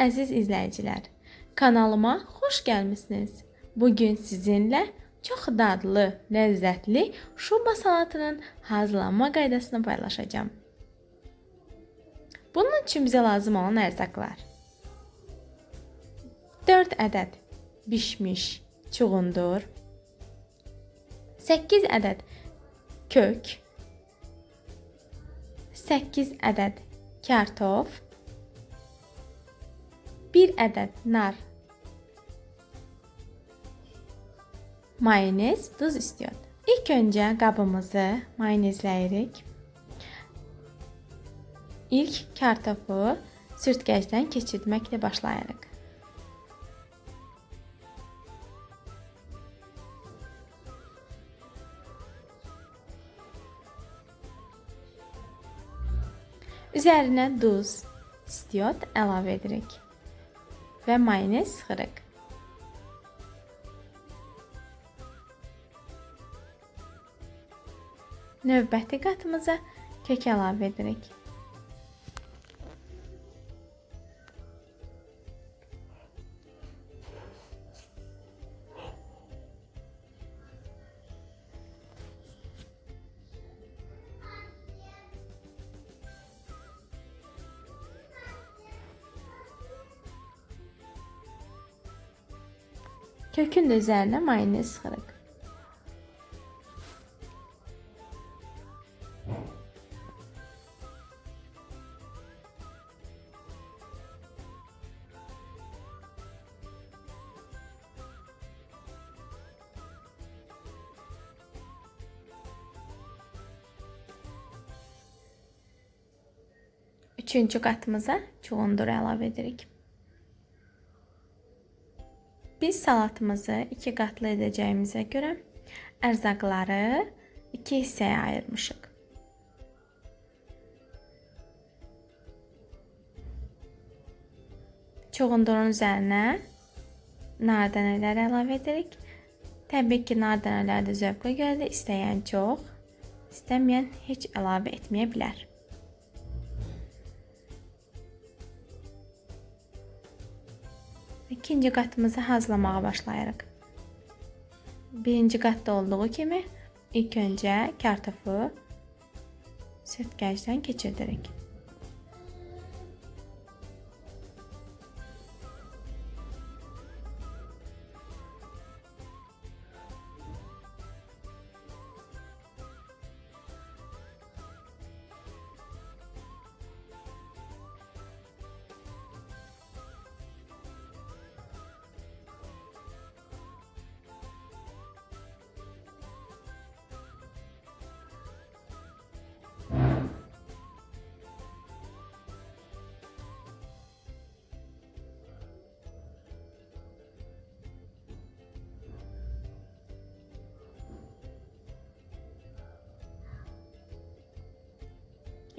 əziz izləyicilər. Kanalıma xoş gəlmisiniz. Bugün sizinlə çox dadlı, ləzzətli şuba salatının hazırlanma qaydasını paylaşacağım. Bunun üçün bizə lazım olan ərzaqlar. 4 ədəd bişmiş çuğundur. 8 ədəd kök. 8 ədəd kartof. 1 ədəd nar. Mayonez, duz istiyor. İlk öncə qabımızı mayonezləyirik. İlk kartofu sürtgəcdən keçirməklə başlayırıq. Üzərinə duz, istiot əlavə edirik və mayonez sıxırıq. Növbəti qatımıza kök əlavə edirik. Kökün de üzerine mayonez sıkarak. Üçüncü qatımıza çuğundur əlavə edirik. Biz salatımızı iki qatlı edəcəyimizə görə ərzaqları iki hissəyə ayırmışıq. Çuğundurun üzərinə nar dənələri əlavə edirik. Təbii ki, nar dənələri də zövqə görədir. İstəyən çox, istəməyən heç əlavə etməyə bilər. İkinci qatımızı hazırlamağa başlayırıq. Birinci qatda olduğu kimi ilk öncə kartofu sirtgəcdən keçirdirik.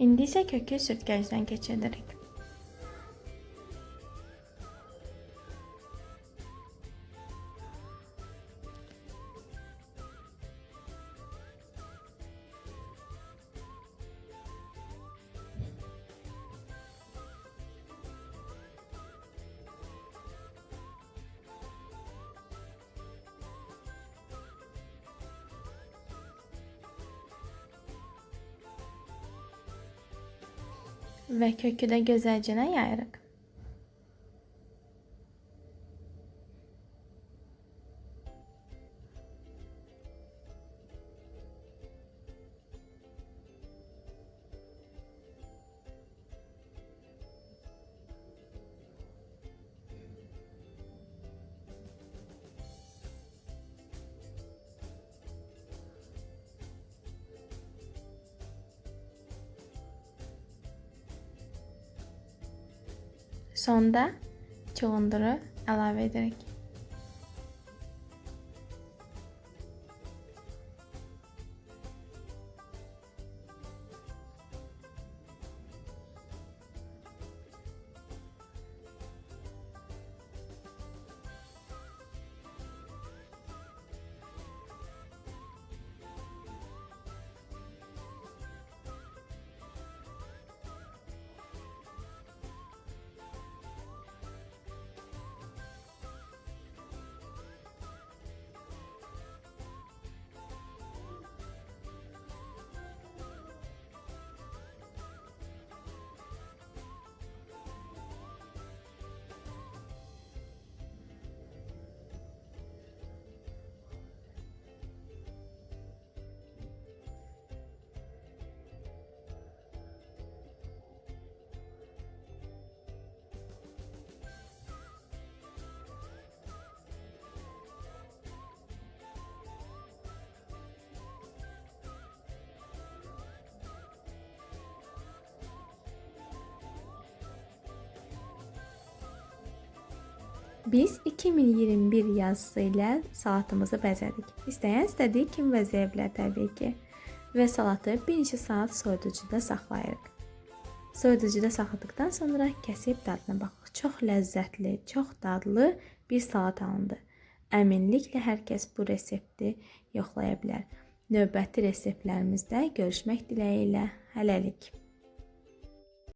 İndi isə kökü sürtgəcdən keçiririk. Ve kökü de güzelce yayarıq. Sonda çoğunduru əlavə edirik. Biz 2021 yazısı ilə salatımızı bəzədik. İstəyən istədiyi kimi bəzəyə bilər təbii ki. Və salatı bir neçə saat soyuducuda saxlayırıq. Soyuducuda saxladıktan sonra kəsib dadına baxırıq. Çox ləzzətli, çox dadlı bir salat alındı. Əminliklə hər kəs bu resepti yoxlaya bilər. Növbəti reseptlərimizdə görüşmək diləyi ilə hələlik.